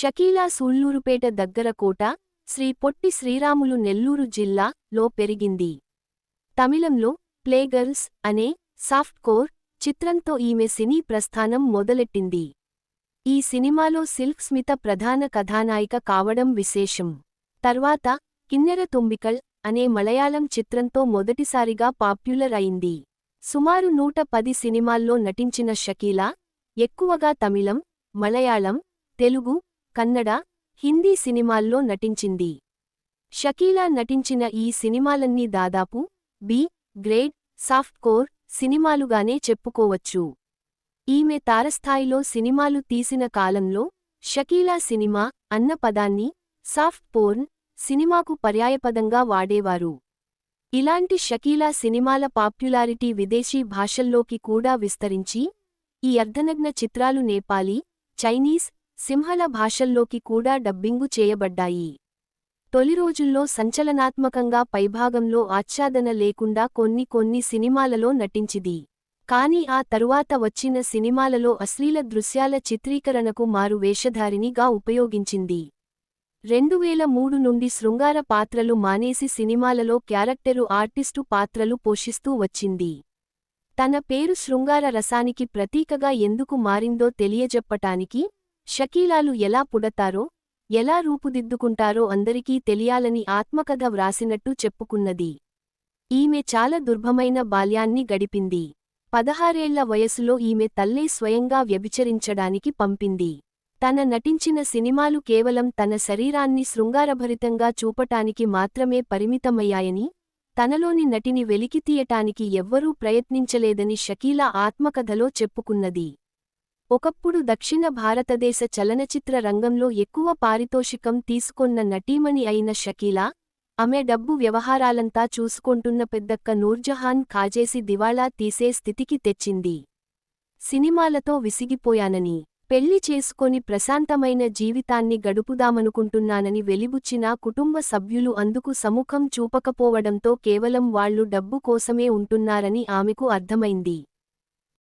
షకీలా సూళ్ళూరుపేట దగ్గర కోట శ్రీ పొట్టి శ్రీరాములు నెల్లూరు జిల్లా లో పెరిగింది. తమిళంలో ప్లేగర్ల్స్ అనే సాఫ్ట్ కోర్ చిత్రంతో ఈమె సినీ ప్రస్థానం మొదలెట్టింది. ఈ సినిమాలో సిల్క్ స్మిత ప్రధాన కథానాయిక కావడం విశేషం. తర్వాత కిన్నెర తుంబికల్ అనే మలయాళం చిత్రంతో మొదటిసారిగా పాప్యులర్ అయింది. సుమారు నూట పది సినిమాల్లో నటించిన షకీలా ఎక్కువగా తమిళం మలయాళం తెలుగు కన్నడ హిందీ సినిమాల్లో నటించింది. షకీలా నటించిన ఈ సినిమాలన్నీ దాదాపు బి గ్రేడ్ సాఫ్ట్ కోర్ సినిమాలుగానే చెప్పుకోవచ్చు. ఈమె తారస్థాయిలో సినిమాలు తీసిన కాలంలో షకీలా సినిమా అన్న పదాన్ని సాఫ్ట్ పోర్న్ సినిమాకు పర్యాయపదంగా వాడేవారు. ఇలాంటి షకీలా సినిమాల పాప్యులారిటీ విదేశీ భాషల్లోకి కూడా విస్తరించి ఈ అర్ధనగ్న చిత్రాలు నేపాలీ చైనీస్ సింహళ భాషల్లోకి కూడా డబ్బింగు చేయబడ్డాయి. తొలి రోజుల్లో సంచలనాత్మకంగా పైభాగంలో ఆచ్ఛాదన లేకుండా కొన్ని కొన్ని సినిమాలలో నటించిది. కాని ఆ తరువాత వచ్చిన సినిమాలలో అశ్లీల దృశ్యాల చిత్రీకరణకు మారు వేషధారినిగా ఉపయోగించింది. రెండువేల మూడు నుండి శృంగార పాత్రలు మానేసి సినిమాలలో క్యారెక్టరు ఆర్టిస్టు పాత్రలు పోషిస్తూ వచ్చింది. తన పేరు శృంగార రసానికి ప్రతీకగా ఎందుకు మారిందో తెలియజెప్పటానికి షకీలాలు ఎలా పుడతారో ఎలా రూపుదిద్దుకుంటారో అందరికీ తెలియాలని ఆత్మకథ వ్రాసినట్టు చెప్పుకున్నది. ఈమె చాలా దుర్భమైన బాల్యాన్ని గడిపింది. పదహారేళ్ళ వయసులో ఈమె తల్లే స్వయంగా వ్యభిచరించడానికి పంపింది. తన నటించిన సినిమాలు కేవలం తన శరీరాన్ని శృంగారభరితంగా చూపటానికి మాత్రమే పరిమితమయ్యాయని తనలోని నటిని వెలికితీయటానికి ఎవ్వరూ ప్రయత్నించలేదని షకీలా ఆత్మకథలో చెప్పుకున్నది. ఒకప్పుడు దక్షిణ భారతదేశ చలనచిత్ర రంగంలో ఎక్కువ పారితోషికం తీసుకొన్న నటీమణి అయిన షకీలా ఆమె డబ్బు వ్యవహారాలంతా చూసుకొంటున్న పెద్దక్క నూర్జహాన్ కాజేసి దివాళా తీసే స్థితికి తెచ్చింది. సినిమాలతో విసిగిపోయానని పెళ్ళి చేసుకొని ప్రశాంతమైన జీవితాన్ని గడుపుదామనుకుంటున్నానని వెలిబుచ్చినా కుటుంబ సభ్యులు అందుకు సముఖం చూపకపోవడంతో కేవలం వాళ్ళు డబ్బు కోసమే ఉంటున్నారని ఆమెకు అర్థమైంది.